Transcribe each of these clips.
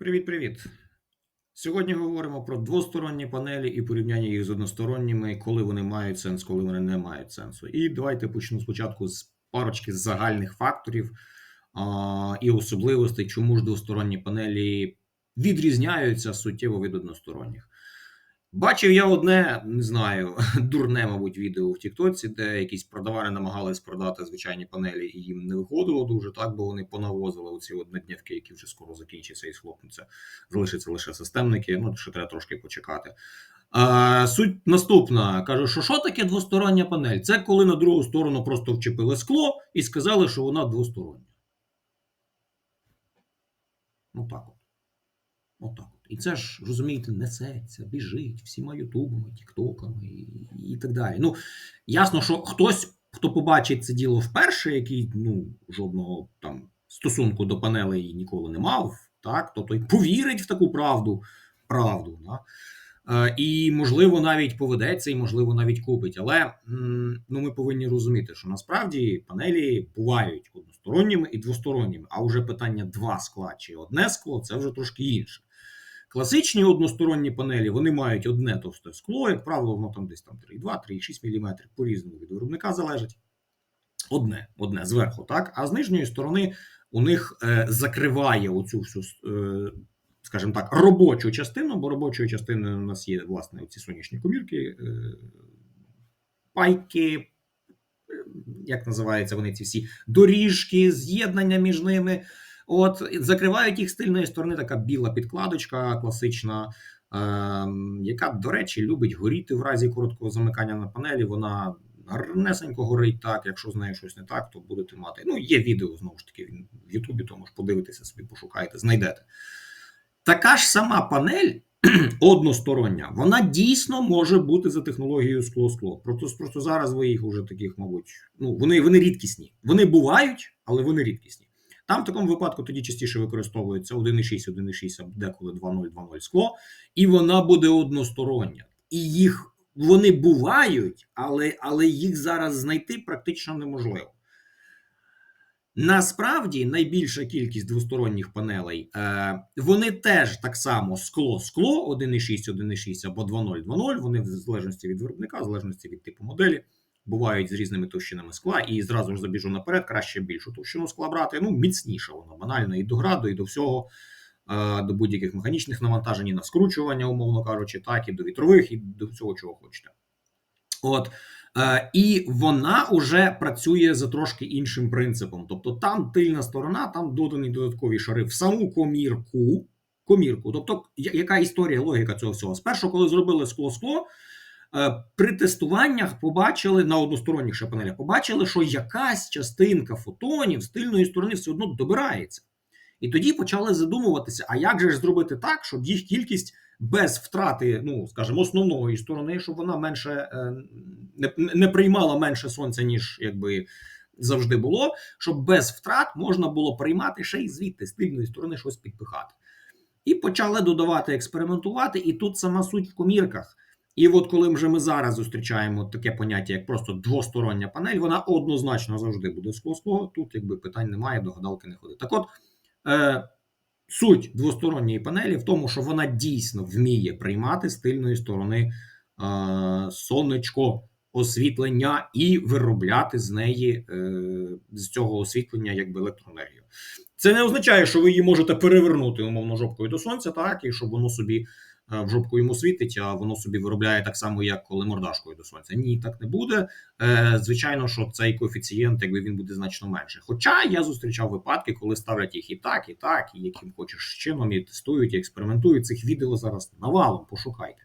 Привіт-привіт. Сьогодні говоримо про двосторонні панелі і порівняння їх з односторонніми, коли вони мають сенс, коли вони не мають сенсу. І давайте почну спочатку з парочки загальних факторів а, і особливостей, чому ж двосторонні панелі відрізняються суттєво від односторонніх. Бачив я одне, не знаю, дурне, мабуть, відео в Тіктоці, де якісь продавари намагались продати звичайні панелі, і їм не виходило дуже так, бо вони понавозили оці однодневки, які вже скоро закінчаться і схлопнуться. Залишаться лише системники. Ну ще треба трошки почекати. А, суть наступна: кажу, що що таке двостороння панель? Це коли на другу сторону просто вчепили скло і сказали, що вона двостороння. Ну так от. Отак. І це ж, розумієте, несеться, біжить всіма ютубами, тіктоками і, і так далі. Ну, ясно, що хтось, хто побачить це діло вперше, який ну, жодного там стосунку до панелей ніколи не мав, так, то той повірить в таку правду, правду. Да? Е, і, можливо, навіть поведеться, і, можливо, навіть купить. Але ну, ми повинні розуміти, що насправді панелі бувають односторонніми і двосторонніми. А вже питання два скла чи одне скло це вже трошки інше. Класичні односторонні панелі вони мають одне товсте скло, як правило, воно там десь там 3,2-3,6 мм, по різному від виробника залежить. Одне, одне зверху, так? А з нижньої сторони у них е, закриває оцю всю, е, скажімо так, робочу частину, бо робочою частиною у нас є, власне, ці сонячні комірки, е, пайки, е, як називаються вони ці всі доріжки, з'єднання між ними. От закривають їх з тильної сторони така біла підкладочка класична, е, яка, до речі, любить горіти в разі короткого замикання на панелі. Вона гарнесенько горить так. Якщо з нею щось не так, то будете мати. Ну, є відео знову ж таки в Ютубі, тому ж подивитися собі, пошукайте, знайдете. Така ж сама панель. Одностороння, вона дійсно може бути за технологією скло-скло. Просто, просто зараз ви їх уже таких, мабуть, ну вони вони рідкісні. Вони бувають, але вони рідкісні. Там в такому випадку тоді частіше використовується 1,6, 1,6, а деколи 2,0, 2,0 скло, і вона буде одностороння. І їх вони бувають, але, але їх зараз знайти практично неможливо. Насправді найбільша кількість двосторонніх панелей, е, вони теж так само скло-скло, 1,6, 1,6 або 2,0, 2,0, вони в залежності від виробника, в залежності від типу моделі бувають з різними товщинами скла, і зразу ж забіжу наперед, краще більшу товщину скла брати. Ну, міцніше воно банально і до граду, і до всього, е, до будь-яких механічних навантажень, і на скручування, умовно кажучи, так, і до вітрових, і до всього, чого хочете. От. Е, і вона вже працює за трошки іншим принципом. Тобто там тильна сторона, там додані додаткові шари в саму комірку. комірку. Тобто, яка історія, логіка цього всього? Спершу, коли зробили скло-скло, при тестуваннях побачили на односторонніх ще побачили, що якась частинка фотонів з тильної сторони все одно добирається. І тоді почали задумуватися, а як же ж зробити так, щоб їх кількість без втрати, ну скажімо, основної сторони, щоб вона менше е, не, не приймала менше сонця, ніж якби завжди було, щоб без втрат можна було приймати ще й звідти з тильної сторони щось підпихати. І почали додавати, експериментувати, і тут сама суть в комірках. І от коли вже ми зараз зустрічаємо таке поняття, як просто двостороння панель, вона однозначно завжди буде скло-скло. Тут якби питань немає, до гадалки не ходить. Так от е, суть двосторонньої панелі в тому, що вона дійсно вміє приймати з тильної сторони е, сонечко освітлення і виробляти з неї е, з цього освітлення якби електроенергію. Це не означає, що ви її можете перевернути умовно жопкою до сонця, так і щоб воно собі. Е, в жопку йому світить, а воно собі виробляє так само, як коли мордашкою до сонця. Ні, так не буде. Е, звичайно, що цей коефіцієнт, якби він буде значно менше. Хоча я зустрічав випадки, коли ставлять їх і так, і так, і яким хочеш чином, і тестують, і експериментують. Цих відео зараз навалом, пошукайте.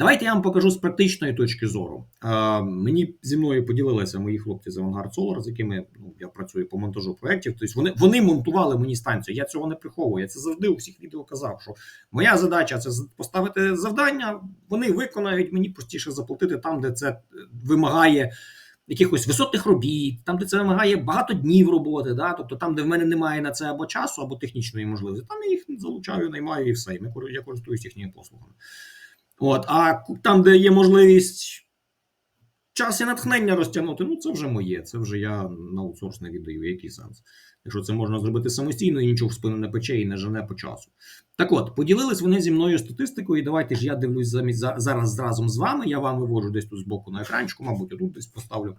Давайте я вам покажу з практичної точки зору. Е, Мені зі мною поділилися мої хлопці з Avantgarde Solar, з якими ну, я працюю по монтажу проєктів. Тобто вони вони монтували мені станцію. Я цього не приховую. Я це завжди у всіх відео казав. Що моя задача це поставити завдання. Вони виконають мені простіше заплатити там, де це вимагає. Якихось висотних робіт, там, де це вимагає багато днів роботи, да? тобто там, де в мене немає на це або часу, або технічної можливості, там я їх залучаю, наймаю і все. Я користуюсь їхніми послугами. От, А там, де є можливість час і натхнення розтягнути, ну це вже моє, це вже я на аутсорс не віддаю, який сенс. Якщо це можна зробити самостійно і нічого в спину не пече і не жене по часу. Так от, поділились вони зі мною статистикою, і давайте ж я дивлюсь замість зараз разом з вами. Я вам вивожу десь тут збоку на екранчику, мабуть, отут десь поставлю.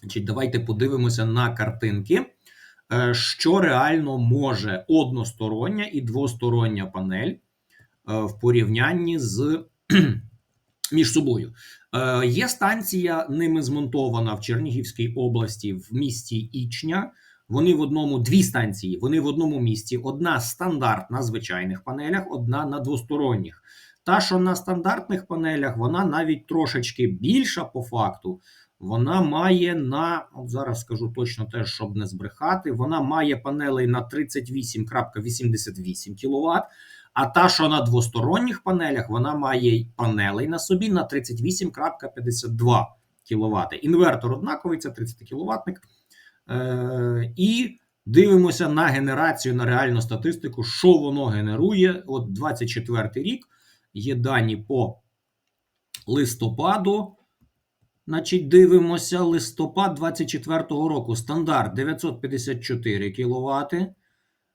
Значить, давайте подивимося на картинки, е, що реально може одностороння і двостороння панель в порівнянні з між собою. Е, Є станція, ними змонтована в Чернігівській області в місті Ічня. Вони в одному дві станції. Вони в одному місці. Одна стандартна на звичайних панелях, одна на двосторонніх. Та, що на стандартних панелях, вона навіть трошечки більша по факту. Вона має на от зараз скажу точно теж, щоб не збрехати. Вона має панелей на 38,88 кВт. А та, що на двосторонніх панелях, вона має панелей на собі на 38,52 кВт. Інвертор однаковий, це 30 кВт. Е, і дивимося на генерацію, на реальну статистику, що воно генерує. От 24 рік є дані по листопаду. Значить, дивимося листопад 24-го року. Стандарт 954 кВт,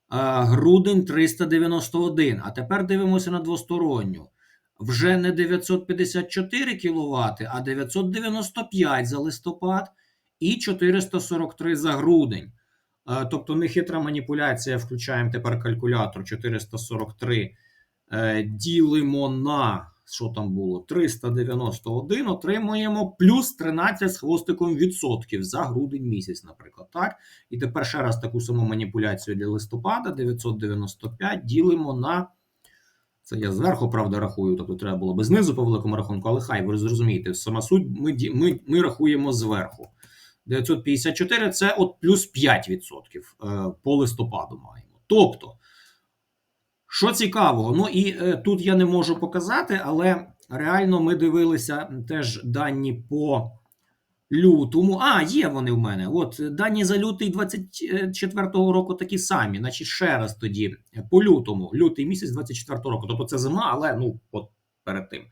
грудень 391. А тепер дивимося на двосторонню. Вже не 954 кВт, а 995 за листопад і 443 за грудень. Е, Тобто нехитра маніпуляція. Включаємо тепер калькулятор 443. е, Ділимо на що там було? 391, отримуємо плюс 13 з хвостиком відсотків за грудень місяць, наприклад. Так? І тепер ще раз таку саму маніпуляцію для листопада 995 ділимо на. Це я зверху, правда, рахую, тобто треба було би знизу по великому рахунку, але хай ви зрозумієте, сама суть ми, ми, ми рахуємо зверху. 954 це от плюс 5% е, по листопаду маємо. Тобто, що цікавого, ну і е, тут я не можу показати, але реально ми дивилися теж дані по лютому. А, є вони в мене. От е, дані за лютий 24-го року такі самі. Значить, ще раз тоді е, по лютому, лютий місяць 24-го року. Тобто це зима, але ну от перед тим.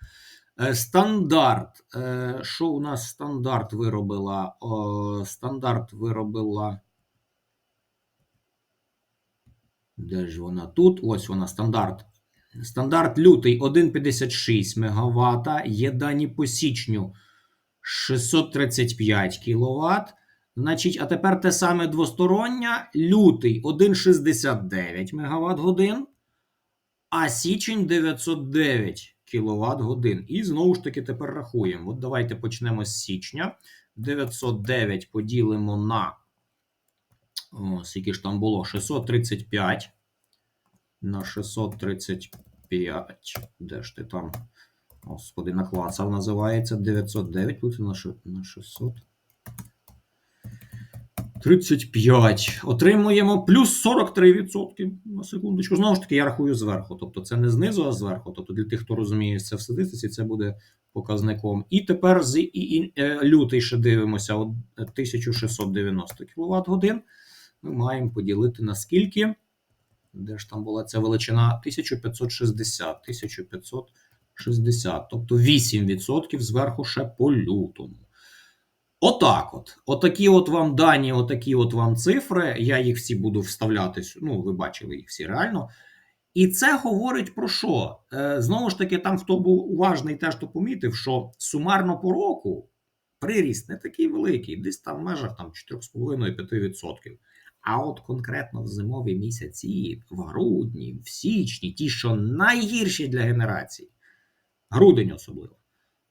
Е, Стандарт. Е, Що у нас стандарт виробила? О, Стандарт виробила. Де ж вона тут? Ось вона, стандарт. Стандарт лютий 1,56 МВт. Є дані по січню 635 кВт. Значить, а тепер те саме двостороння. Лютий 1,69 МВт годин, а січень 909 кВт годин. І знову ж таки тепер рахуємо. От давайте почнемо з січня. 909 поділимо на. О, скільки ж там було? 635 на 635. Де ж ти там? Господи, наклацав називається 909 плюс на, 600. 35. Отримуємо плюс 43% на секундочку. Знову ж таки, я рахую зверху. Тобто це не знизу, а зверху. Тобто для тих, хто розуміє це в статистиці, це буде показником. І тепер з і, і, е, лютий ще дивимося 1690 кВт годин. Ми маємо поділити на скільки? Де ж там була ця величина? 1560. 1560. Тобто 8% зверху ще по лютому. Отак от. Отакі от вам дані, отакі от вам цифри. Я їх всі буду вставляти. Ну, ви бачили їх всі реально. І це говорить про що? Е, знову ж таки, там, хто був уважний, теж то помітив, що сумарно по року приріст не такий великий, десь там в межах там 4,5-5%. А от конкретно в зимові місяці, в грудні, в січні, ті, що найгірші для генерації, грудень особливо.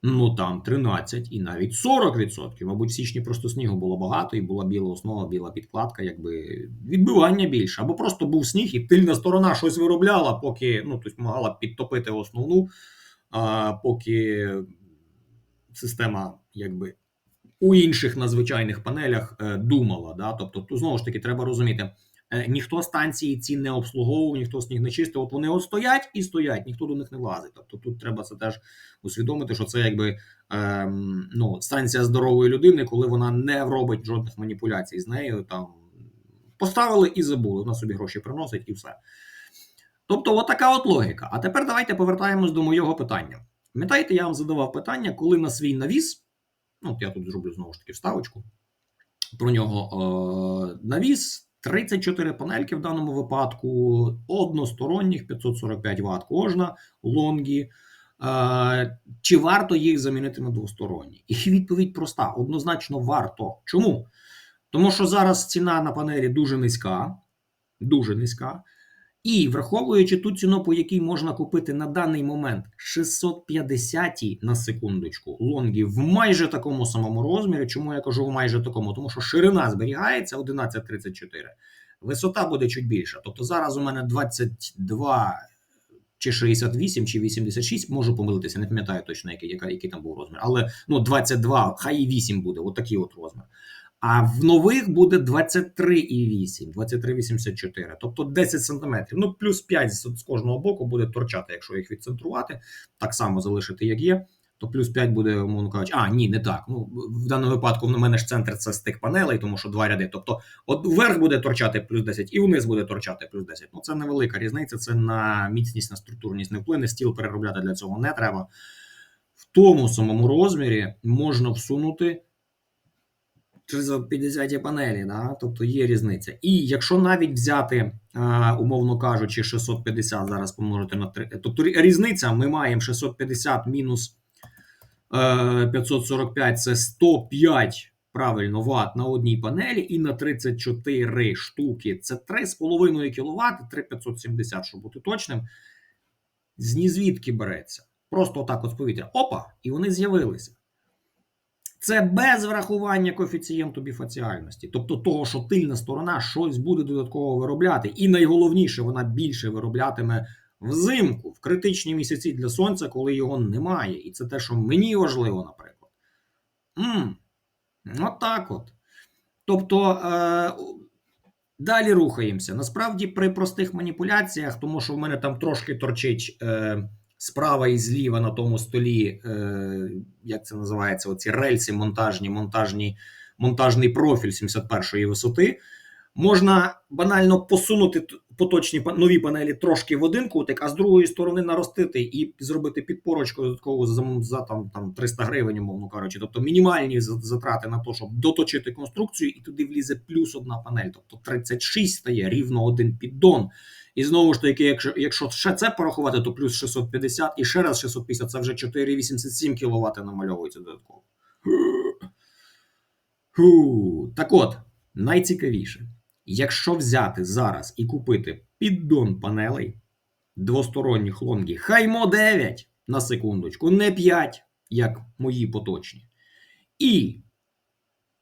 Ну там 13 і навіть 40%. Мабуть, в січні просто снігу було багато, і була біла основа, біла підкладка, якби відбивання більше. Або просто був сніг, і тильна сторона щось виробляла, поки ну, тобто могла підтопити основну, а, поки система, якби. У інших на звичайних панелях е, думала, да? тобто тут знову ж таки треба розуміти, е, ніхто станції ці не обслуговував, ніхто сніг не чистив. От вони от стоять і стоять, ніхто до них не лазить. Тобто тут треба це теж усвідомити, що це якби ем, ну, станція здорової людини, коли вона не робить жодних маніпуляцій з нею. Там поставили і забули. Вона собі гроші приносить і все. Тобто, от така от логіка. А тепер давайте повертаємось до моєго питання. Пам'ятаєте, я вам задавав питання, коли на свій навіс, ну от я тут зроблю знову ж таки вставочку. Про нього е, навіс 34 панельки в даному випадку, односторонніх 545 Вт кожна, лонгі. Е, Чи варто їх замінити на двосторонні? І відповідь проста: однозначно варто. Чому? Тому що зараз ціна на панелі дуже низька, дуже низька. І враховуючи ту ціну, по якій можна купити на даний момент 650 на секундочку лонги в майже такому самому розмірі. Чому я кажу в майже такому? Тому що ширина зберігається 11,34, висота буде чуть більша. Тобто зараз у мене 22 чи 68, чи 86, можу помилитися, не пам'ятаю точно, який, яка- який там був розмір. Але ну 22, хай і 8 буде, от от розмір. А в нових буде 23,8, 23,84, тобто 10 см. Ну, плюс 5 з, з кожного боку буде торчати, якщо їх відцентрувати, так само залишити, як є. То плюс 5 буде, умовно кажучи, а ні, не так. Ну в даному випадку в мене ж центр це стик панелей, тому що два ряди. Тобто, от вверх буде торчати плюс 10, і вниз буде торчати плюс 10. Ну це невелика різниця. Це на міцність, на структурність не вплине. Стіл переробляти для цього не треба. В тому самому розмірі можна всунути 350 панелі, да? тобто є різниця. І якщо навіть взяти, е, умовно кажучи, 650 зараз помножити на 3, тобто різниця, ми маємо 650 мінус е, 545 це 105 правильно ватт на одній панелі, і на 34 штуки це 3,5 кВт, 3,570, щоб бути точним. З звідки береться. Просто отак от з повітря. Опа! І вони з'явилися. Це без врахування коефіцієнту біфаціальності, тобто того, що тильна сторона щось буде додатково виробляти, і найголовніше, вона більше вироблятиме взимку, в критичні місяці для сонця, коли його немає. І це те, що мені важливо, наприклад. м от так от. Тобто е, далі рухаємося. Насправді, при простих маніпуляціях, тому що в мене там трошки торчить. Е, справа і зліва на тому столі, е, як це називається, оці рельси монтажні, монтажні, монтажний профіль 71-ї висоти. Можна банально посунути поточні нові панелі трошки в один кутик, а з другої сторони наростити і зробити підпорочку додаткову за, за там, там 300 гривень, умовно кажучи. Тобто мінімальні затрати на те, щоб доточити конструкцію, і туди влізе плюс одна панель. Тобто 36 стає рівно один піддон. І знову ж таки, якщо, якщо ще це порахувати, то плюс 650 і ще раз 650, це вже 4,87 кВт намальовується додатково. Фу. Так от, найцікавіше, якщо взяти зараз і купити піддон панелей двосторонніх лонгі, хаймо 9 на секундочку, не 5, як мої поточні, і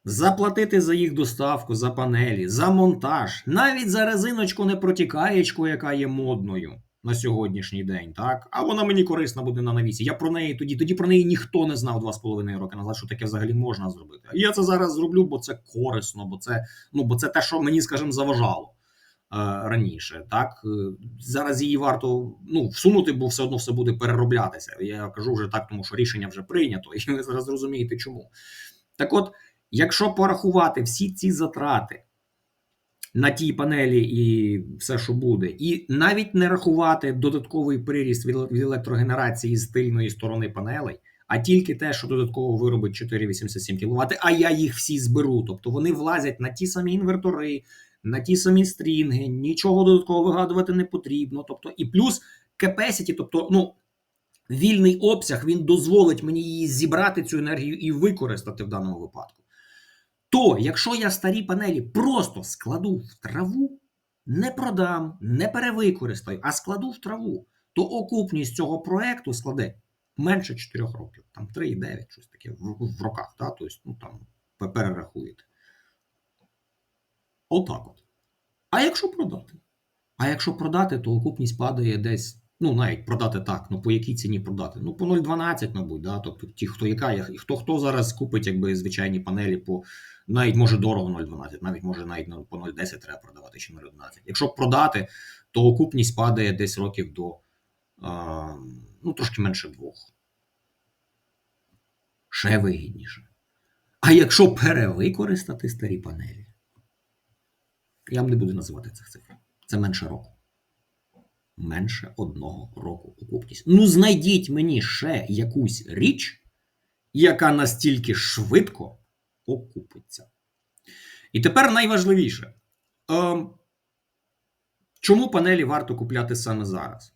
заплатити за їх доставку, за панелі, за монтаж, навіть за резиночку непротікаєчку, яка є модною на сьогоднішній день, так? А вона мені корисна буде на навісі. Я про неї тоді, тоді про неї ніхто не знав 2,5 роки назад, що таке взагалі можна зробити. А я це зараз зроблю, бо це корисно, бо це, ну, бо це те, що мені, скажімо, заважало. е, Раніше, так Е, зараз її варто ну всунути, бо все одно все буде перероблятися. Я кажу вже так, тому що рішення вже прийнято, і ви зараз зрозумієте, чому. Так от, якщо порахувати всі ці затрати на тій панелі і все, що буде, і навіть не рахувати додатковий приріст від електрогенерації з тильної сторони панелей, а тільки те, що додатково виробить 4,87 кВт, а я їх всі зберу. Тобто вони влазять на ті самі інвертори, на ті самі стрінги, нічого додатково вигадувати не потрібно. Тобто, і плюс capacity, тобто, ну. Вільний обсяг він дозволить мені її зібрати цю енергію і використати в даному випадку. То, якщо я старі панелі просто складу в траву, не продам, не перевикористаю, а складу в траву, то окупність цього проекту складе менше 4 років, там 3,9, щось таке в, в роках, да? тобто, ну там перерахуєте. Отак от. А якщо продати? А якщо продати, то окупність падає десь. Ну, навіть продати так. Ну по якій ціні продати? Ну, по 0,12, мабуть, да. Тобто ті, хто яка, і хто хто зараз купить якби звичайні панелі по навіть може дорого 0,12, навіть може навіть ну, по 0,10 треба продавати чи 0,11. Якщо продати, то окупність падає десь років до а, ну, трошки менше двох. Ще вигідніше. А якщо перевикористати старі панелі, я вам не буду називати цих цифр. Це менше року. Менше одного року окупність. Ну, знайдіть мені ще якусь річ, яка настільки швидко окупиться. І тепер найважливіше. Ем, чому панелі варто купляти саме зараз?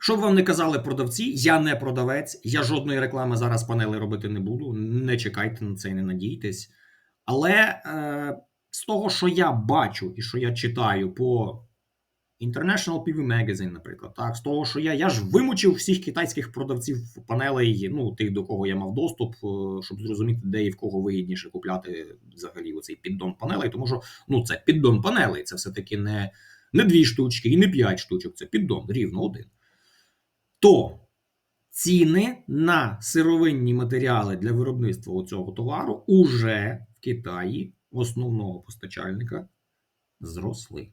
Щоб вам не казали продавці, я не продавець, я жодної реклами зараз панели робити не буду. Не чекайте на це і не надійтесь. Але е, з того, що я бачу і що я читаю по International PV Magazine, наприклад, так, з того, що я, я ж вимучив всіх китайських продавців панелей, ну, тих, до кого я мав доступ, е, щоб зрозуміти, де і в кого вигідніше купляти взагалі оцей піддон панелей, тому що ну, це піддон панелей, це все-таки не, не дві штучки і не п'ять штучок, це піддон, рівно один. То ціни на сировинні матеріали для виробництва цього товару уже в Китаї основного постачальника зросли.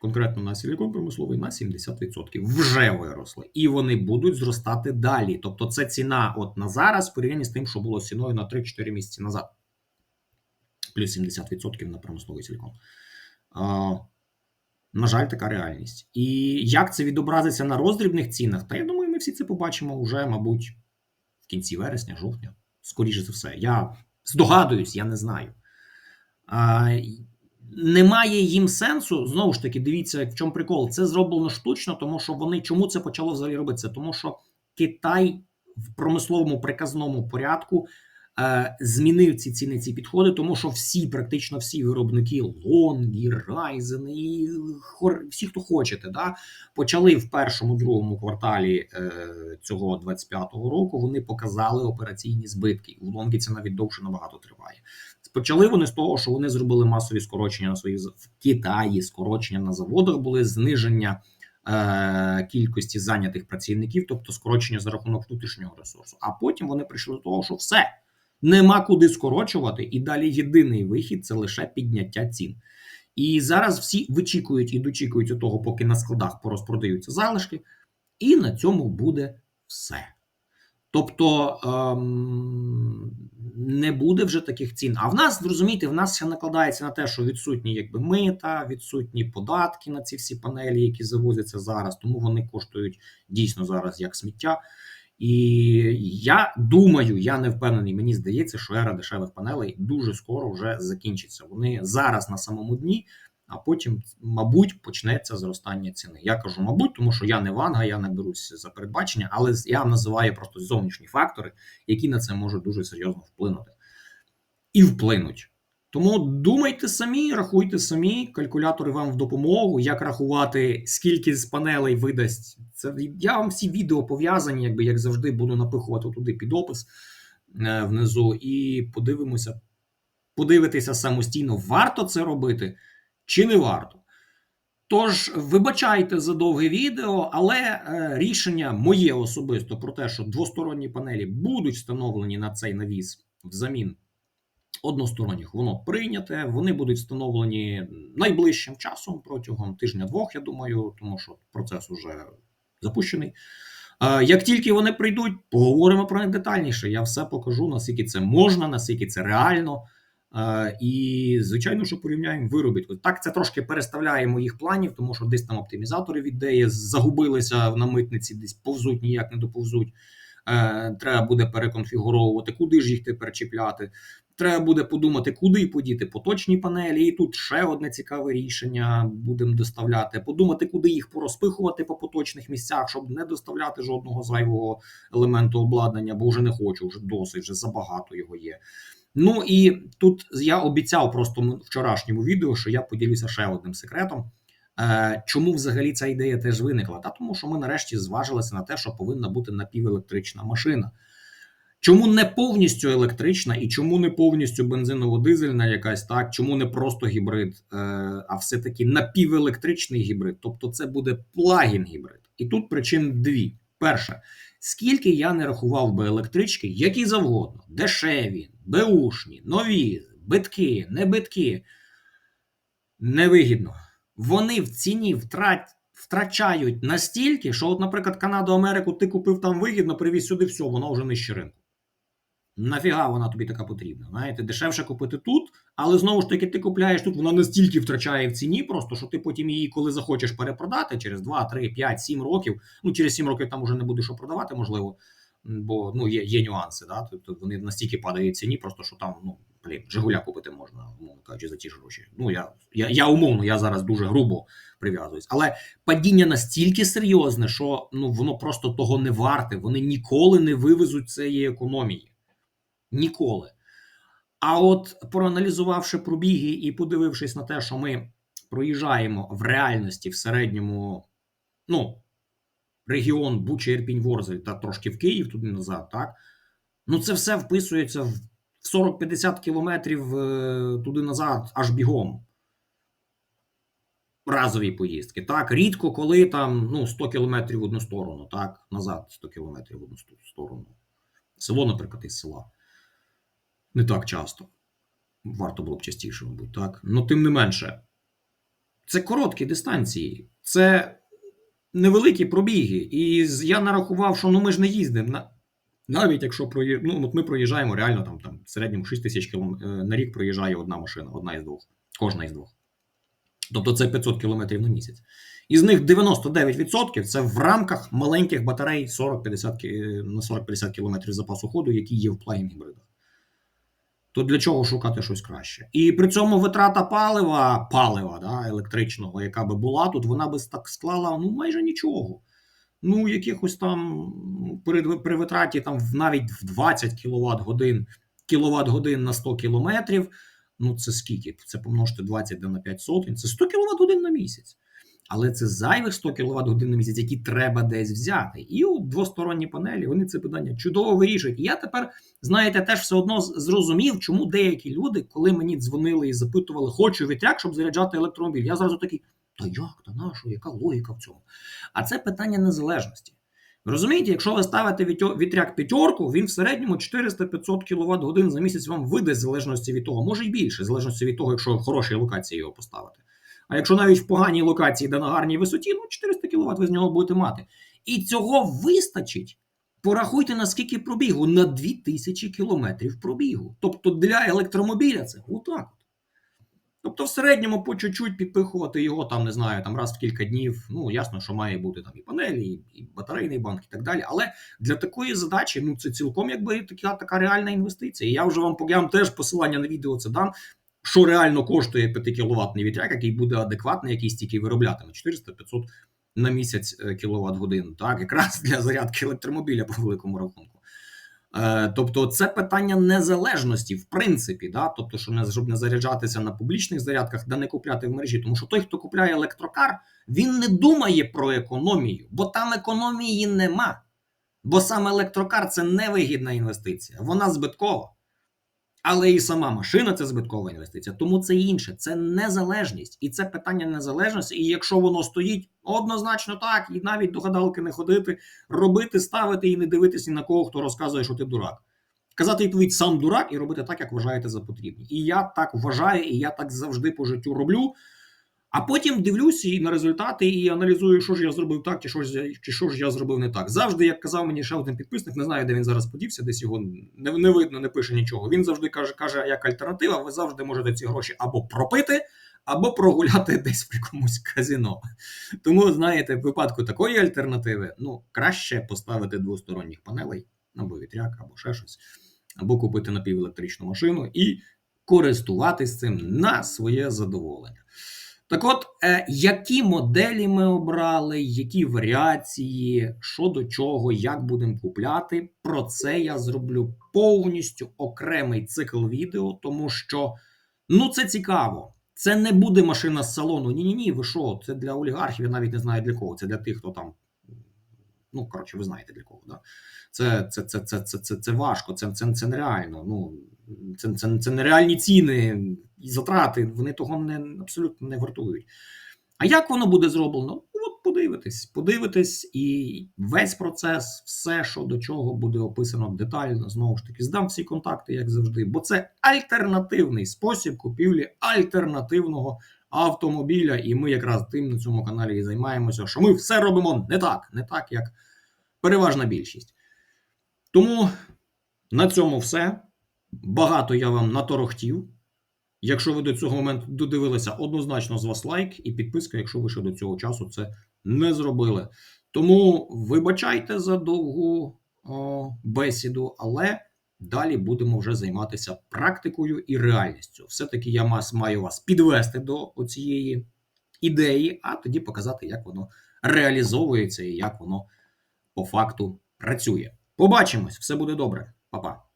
Конкретно на силікон промисловий на 70% вже виросли. І вони будуть зростати далі. Тобто, це ціна от на зараз в порівнянні з тим, що було ціною на 3-4 місяці назад. Плюс 70% на промисловий силікон. На жаль, така реальність. І як це відобразиться на роздрібних цінах? Та я думаю, ми всі це побачимо вже, мабуть, в кінці вересня, жовтня. Скоріше за все. Я здогадуюсь, я не знаю. Немає їм сенсу. Знову ж таки, дивіться, в чому прикол. Це зроблено штучно, тому що вони чому це почало взагалі робитися? Тому що Китай в промисловому приказному порядку е, змінив ці ціни, ці підходи, тому що всі, практично всі виробники Лонгі, Ryzen і хор, всі, хто хочете, да, почали в першому другому кварталі е, цього 25-го року. Вони показали операційні збитки. У Лонгі це навіть довше набагато триває. Почали вони з того, що вони зробили масові скорочення на своїх в Китаї, скорочення на заводах були зниження е, кількості зайнятих працівників, тобто скорочення за рахунок внутрішнього ресурсу. А потім вони прийшли до того, що все нема куди скорочувати, і далі єдиний вихід це лише підняття цін. І зараз всі вичікують і дочікують того, поки на складах порозпродаються залишки, і на цьому буде все. Тобто ем, не буде вже таких цін. А в нас, зрозумійте, в нас ще накладається на те, що відсутні якби мита, відсутні податки на ці всі панелі, які завозяться зараз, тому вони коштують дійсно зараз як сміття. І я думаю, я не впевнений, мені здається, що ера дешевих панелей дуже скоро вже закінчиться. Вони зараз на самому дні, а потім, мабуть, почнеться зростання ціни. Я кажу, мабуть, тому що я не ванга, я не берусь за передбачення, але я називаю просто зовнішні фактори, які на це можуть дуже серйозно вплинути. І вплинуть. Тому думайте самі, рахуйте самі, калькулятори вам в допомогу, як рахувати, скільки з панелей видасть. Це я вам всі відео пов'язані, якби як завжди, буду напихувати туди під опис е, внизу, і подивимося, подивитися самостійно, варто це робити чи не варто. Тож, вибачайте за довге відео, але е, рішення моє особисто про те, що двосторонні панелі будуть встановлені на цей навіс взамін односторонніх, воно прийняте. Вони будуть встановлені найближчим часом протягом тижня-двох, я думаю, тому що процес уже запущений. Е, Як тільки вони прийдуть, поговоримо про них детальніше. Я все покажу, наскільки це можна, наскільки це реально. І, звичайно, що порівняємо виробітку. Так, це трошки переставляє моїх планів, тому що десь там оптимізатори від ідеї загубилися на митниці, десь повзуть, ніяк не доповзуть. Uh, треба буде переконфігуровувати, куди ж їх тепер чіпляти. Треба буде подумати, куди подіти поточні панелі. І тут ще одне цікаве рішення будемо доставляти. Подумати, куди їх порозпихувати по поточних місцях, щоб не доставляти жодного зайвого елементу обладнання, бо вже не хочу, вже досить, вже забагато його є. Ну і тут я обіцяв просто вчорашньому відео, що я поділюся ще одним секретом. Е, Чому взагалі ця ідея теж виникла? Та тому, що ми нарешті зважилися на те, що повинна бути напівелектрична машина. Чому не повністю електрична і чому не повністю бензиново-дизельна якась так, чому не просто гібрид, е, а все-таки напівелектричний гібрид? Тобто це буде плагін гібрид. І тут причин дві. Перша, скільки я не рахував би електрички, які завгодно, дешеві, беушні, нові, битки, не битки, невигідно. Вони в ціні втрать, втрачають настільки, що, от, наприклад, Канаду, Америку ти купив там вигідно, привіз сюди все, воно вже нижче ринку. Нафіга вона тобі така потрібна? Знаєте, дешевше купити тут, але знову ж таки, ти купляєш тут, вона настільки втрачає в ціні, просто що ти потім її, коли захочеш перепродати через 2, 3, 5, 7 років. Ну, через 7 років там вже не буде що продавати, можливо. бо ну, є, є нюанси, да? тобто вони настільки падають в ціні, просто що там, ну, блін, Жигуля купити можна, умовно кажучи, за ті ж гроші. Ну, я, я, я умовно, я зараз дуже грубо прив'язуюсь. Але падіння настільки серйозне, що ну, воно просто того не варте. Вони ніколи не вивезуть цієї економії. Ніколи. А от проаналізувавши пробіги і подивившись на те, що ми проїжджаємо в реальності в середньому, ну, регіон Буча, Ірпінь, Ворзель та трошки в Київ туди назад, так? Ну, це все вписується в 40-50 кілометрів е, туди назад, аж бігом. Разові поїздки. Так, рідко, коли там ну, 100 кілометрів в одну сторону, так, назад 100 кілометрів в одну сторону. Село, наприклад, із села. Не так часто. Варто було б частіше, мабуть, так. Ну, тим не менше, це короткі дистанції, це невеликі пробіги. І я нарахував, що ну ми ж не їздимо. На... Навіть якщо проє... ну, от ми проїжджаємо реально там, там в середньому 6 тисяч кілометрів на рік проїжджає одна машина, одна із двох, кожна із двох. Тобто це 500 кілометрів на місяць. Із них 99% це в рамках маленьких батарей 40-50 кі- на 40-50 кілометрів запасу ходу, які є в плагін гібридах. То для чого шукати щось краще? І при цьому витрата палива, палива да, електричного, яка би була тут, вона би так склала ну майже нічого. Ну, якихось там при, при витраті там навіть в 20 кВт годин, кіловат годин на 100 кілометрів. Ну, це скільки? Це помножити 20 на 5 сотень, це 100 кВт годин на місяць. Але це зайвих 100 кВт годин на місяць, які треба десь взяти. І от двосторонні панелі вони це питання чудово вирішують. І я тепер, знаєте, теж все одно зрозумів, чому деякі люди, коли мені дзвонили і запитували, хочу вітряк, щоб заряджати електромобіль, я зразу такий, та як, та нащо, яка логіка в цьому? А це питання незалежності. Розумієте, якщо ви ставите вітряк п'ятерку, він в середньому 400-500 кВт годин за місяць вам видасть залежності від того, може й більше, залежності від того, якщо в хорошій локації його поставити. А якщо навіть в поганій локації, де на гарній висоті, ну 400 кВт ви з нього будете мати. І цього вистачить. Порахуйте, наскільки пробігу на 2000 кілометрів пробігу. Тобто для електромобіля це отак. Тобто, в середньому по чуть-чуть підпихувати його, там, не знаю, там раз в кілька днів. Ну, ясно, що має бути там і панелі, і, і батарейний банк, і так далі. Але для такої задачі, ну це цілком якби така, така реальна інвестиція. І я вже вам я теж посилання на відео це дам. Що реально коштує 5 кіловатний вітряк, який буде адекватний, який стільки вироблятиме 400-500 на місяць кіловат годин. Так, якраз для зарядки електромобіля по великому рахунку. Е, Тобто, це питання незалежності, в принципі, да? тобто, що не щоб не заряджатися на публічних зарядках, да не купляти в мережі. Тому що той, хто купляє електрокар, він не думає про економію, бо там економії нема. Бо саме електрокар це невигідна інвестиція, вона збиткова. Але і сама машина це збиткова інвестиція. Тому це інше, це незалежність. І це питання незалежності. І якщо воно стоїть однозначно так, і навіть до гадалки не ходити, робити, ставити і не дивитися ні на кого, хто розказує, що ти дурак. Казати відповідь сам дурак і робити так, як вважаєте за потрібне. І я так вважаю, і я так завжди по життю роблю. А потім дивлюся і на результати і аналізую, що ж я зробив так, чи що ж, чи що ж я зробив не так. Завжди, як казав мені ще один підписник, не знаю, де він зараз подівся, десь його не, не видно, не пише нічого. Він завжди каже, каже, як альтернатива, ви завжди можете ці гроші або пропити, або прогуляти десь в якомусь казино. Тому, знаєте, в випадку такої альтернативи, ну, краще поставити двосторонніх панелей, або вітряк, або ще щось, або купити напівелектричну машину і користуватись цим на своє задоволення. Так от, е, які моделі ми обрали, які варіації, що до чого, як будемо купляти, про це я зроблю повністю окремий цикл відео, тому що ну це цікаво. Це не буде машина з салону. Ні, ні, ні, ви що? Це для олігархів, я навіть не знаю для кого. Це для тих, хто там. Ну, коротше, ви знаєте для кого. Да? Це, це, це, це, це, це, це важко, це, це, це нереально. Ну, це, це, це нереальні ціни і затрати, вони того не, абсолютно не вартують. А як воно буде зроблено? Ну, От подивитись, подивитись, і весь процес, все, що до чого буде описано детально, знову ж таки, здам всі контакти, як завжди, бо це альтернативний спосіб купівлі альтернативного автомобіля. І ми якраз тим на цьому каналі і займаємося, що ми все робимо не так, не так, як переважна більшість. Тому на цьому все. Багато я вам наторохтів. Якщо ви до цього моменту додивилися, однозначно з вас лайк і підписка, якщо ви ще до цього часу це не зробили. Тому вибачайте за довгу о, бесіду, але далі будемо вже займатися практикою і реальністю. Все-таки я мас- маю вас підвести до цієї ідеї, а тоді показати, як воно реалізовується і як воно по факту працює. Побачимось, все буде добре, Па-па.